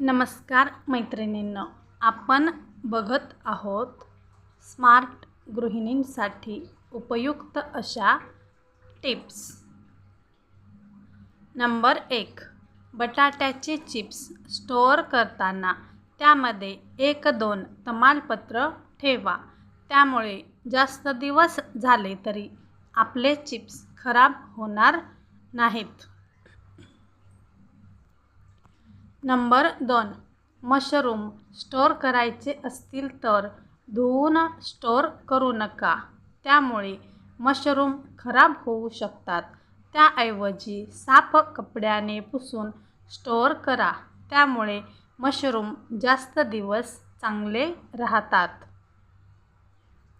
नमस्कार मैत्रिणींनो आपण बघत आहोत स्मार्ट गृहिणींसाठी उपयुक्त अशा टिप्स. नंबर एक बटाट्याचे चिप्स स्टोअर करताना त्यामध्ये एक दोन तमालपत्र ठेवा. त्यामुळे जास्त दिवस झाले तरी आपले चिप्स खराब होणार नाहीत. नंबर दोन. मशरूम स्टोअर करायचे असतील तर धुवून स्टोअर करू नका. त्यामुळे मशरूम खराब होऊ शकतात. त्याऐवजी साफ कपड्याने पुसून स्टोअर करा. त्यामुळे मशरूम जास्त दिवस चांगले राहतात.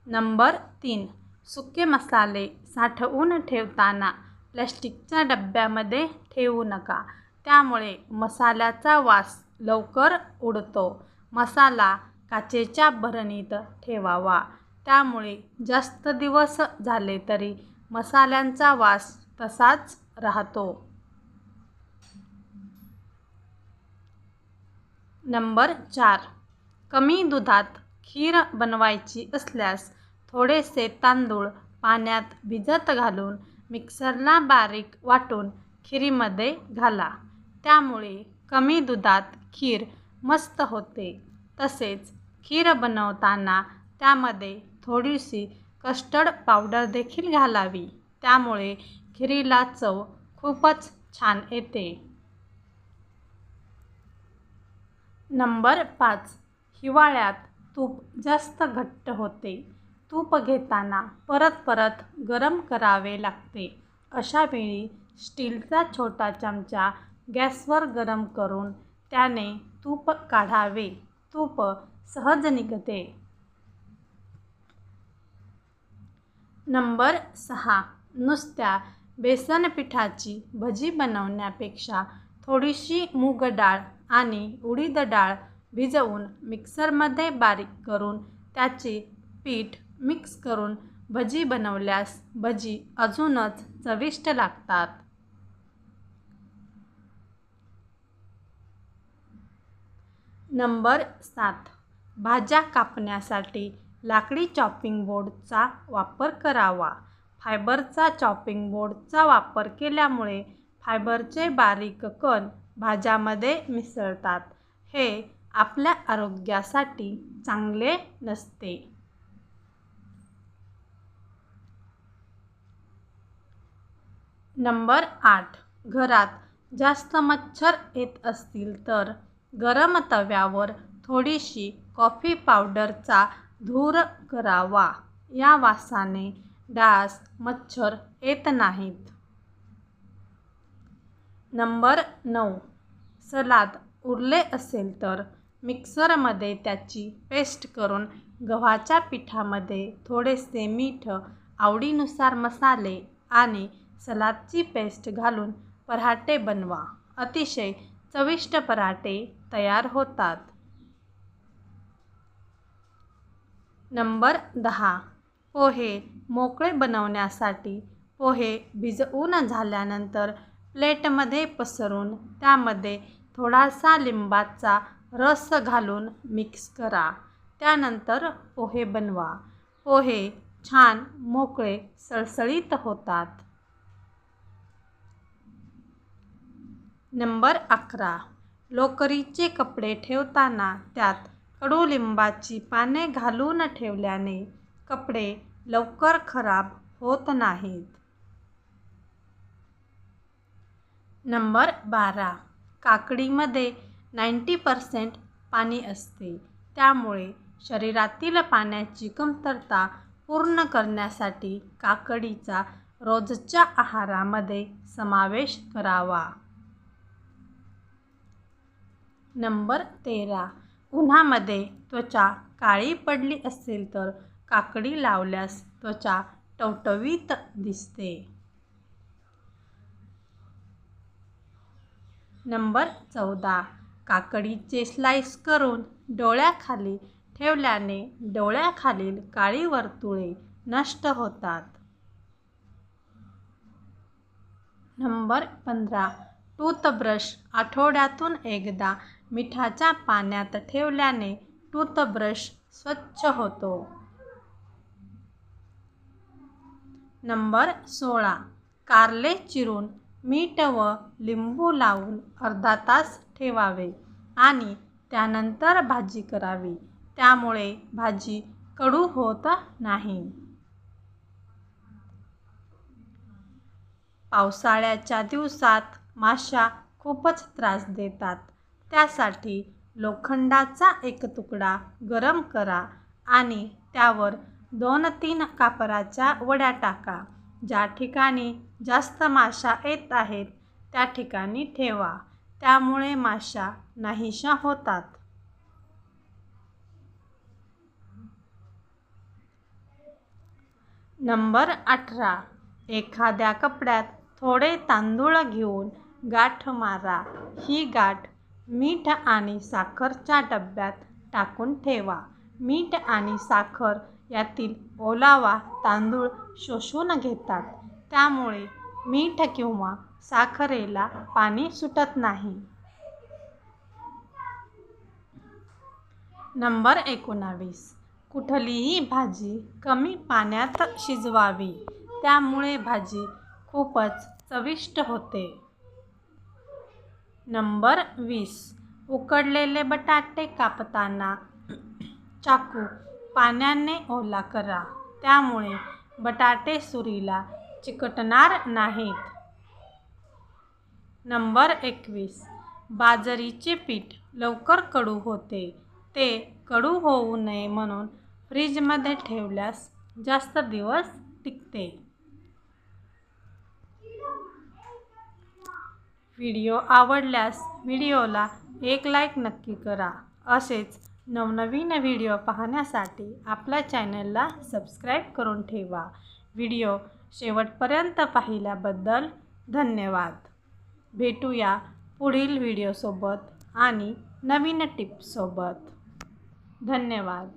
नंबर तीन. सुके मसाले साठवून ठेवताना प्लॅस्टिकच्या डब्यामध्ये ठेवू नका. त्यामुळे मसाल्याचा वास लवकर उडतो. मसाला काचेच्या भरणीत ठेवावा. त्यामुळे जास्त दिवस झाले तरी मसाल्यांचा वास तसाच राहतो. नंबर चार. कमी दुधात खीर बनवायची असल्यास थोडेसे तांदूळ पाण्यात भिजत घालून मिक्सरला बारीक वाटून खिरीमध्ये घाला. त्यामुळे कमी दुधात खीर मस्त होते. तसेच खीर बनवताना त्यामध्ये थोडीशी कस्टर्ड पावडर देखील घालावी. त्यामुळे खिरीला चव खूपच छान येते. नंबर पाच. हिवाळ्यात तूप जास्त घट्ट होते. तूप घेताना परत परत गरम करावे लागते. अशावेळी स्टीलचा छोटा चमचा गॅसवर गरम करून त्याने तूप काढावे. तूप सहज निघते नंबर सहा. नुसत्या बेसन पिठाची भजी बनवण्यापेक्षा थोडीशी मूग डाळ आणि उडीद डाळ भिजवून मिक्सरमध्ये बारीक करून त्याचे पीठ मिक्स करून भजी बनवल्यास भजी अजूनच चविष्ट लागतात. नंबर सात. भाज्या कापण्यासाठी लाकडी चॉपिंग बोर्डचा वापर करावा. फायबरचा चॉपिंग बोर्डचा वापर केल्यामुळे फायबरचे बारीक कण भाज्यामध्ये मिसळतात. हे आपल्या आरोग्यासाठी चांगले नसते. नंबर आठ. घरात जास्त मच्छर येत असतील तर गरम तव्यावर थोडीशी कॉफी पावडरचा धूर करावा. या वासाने डास मच्छर येत नाहीत. नंबर नऊ. सलाद उरले असेल तर मिक्सरमध्ये त्याची पेस्ट करून गव्हाच्या पिठामध्ये थोडेसे मीठ आवडीनुसार मसाले आणि सलादची पेस्ट घालून पराठे बनवा. अतिशय चविष्ट पराठे तयार होतात. नंबर दहा. पोहे मोकळे बनवण्यासाठी पोहे भिजवून झाल्यानंतर प्लेटमध्ये पसरून त्यामध्ये थोडासा लिंबाचा रस घालून मिक्स करा. त्यानंतर पोहे बनवा. पोहे छान मोकळे सळसळीत होतात. नंबर अकरा. लोकरीचे कपडे ठेवताना त्यात कडुलिंबाची पाने घालून ठेवल्याने कपडे लवकर खराब होत नाहीत. नंबर बारा. काकडीमध्ये नाईंटी पर्सेंट पाणी असते. त्यामुळे शरीरातील पाण्याची कमतरता पूर्ण करण्यासाठी काकडीचा रोजच्या आहारामध्ये समावेश करावा. नंबर तेरा. उन्हामध्ये त्वचा काळी पडली असेल तर काकडी लावल्यास त्वचा टवटवीत दिसते. नंबर चौदा. काकडीचे स्लाइस करून डोळ्याखाली ठेवल्याने डोळ्याखालील काळी वर्तुळे नष्ट होतात. नंबर पंधरा. टूथब्रश आठवड्यातून एकदा मिठाच्या पाण्यात ठेवल्याने टूथब्रश स्वच्छ होतो. नंबर सोळा. कारले चिरून मीठ व लिंबू लावून अर्धा तास ठेवावे आणि त्यानंतर भाजी करावी. त्यामुळे भाजी कडू होत नाही. पावसाळ्याच्या दिवसात माशा खूपच त्रास देतात. त्यासाठी लोखंडाचा एक तुकडा गरम करा आणि त्यावर दोन तीन कापराच्या वड्या टाका. ज्या ठिकाणी जास्त माशा येत आहेत त्या ठिकाणी ठेवा. त्यामुळे माशा नाहीशा होतात. नंबर अठरा. एखाद्या कपड्यात थोडे तांदूळ घेऊन गाठ मारा. ही गाठ मीठ आणि साखरच्या डब्यात टाकून ठेवा. मीठ आणि साखर यातील ओलावा तांदूळ शोषून घेतात. त्यामुळे मीठ किंवा साखरेला पाणी सुटत नाही. नंबर एकोणावीस. कुठलीही भाजी कमी पाण्यात शिजवावी. त्यामुळे भाजी खूपच चविष्ट होते. नंबर वीस. उकडलेले बटाटे कापताना चाकू पाण्याने ओला करा. त्यामुळे बटाटे सुरीला चिकटणार नाहीत. नंबर एकवीस. बाजरीचे पीठ लवकर कडू होते. ते कडू होऊ नये म्हणून फ्रीजमध्ये ठेवल्यास जास्त दिवस टिकते. व्हिडिओ आवडल्यास व्हिडिओला एक लाईक नक्की करा. असेच नवनवीन व्हिडिओ पाहण्यासाठी आपल्या चॅनलला सबस्क्राईब करून ठेवा. व्हिडिओ शेवटपर्यंत पाहिल्याबद्दल धन्यवाद. भेटूया पुढील व्हिडिओसोबत आणि नवीन टिप्ससोबत. धन्यवाद.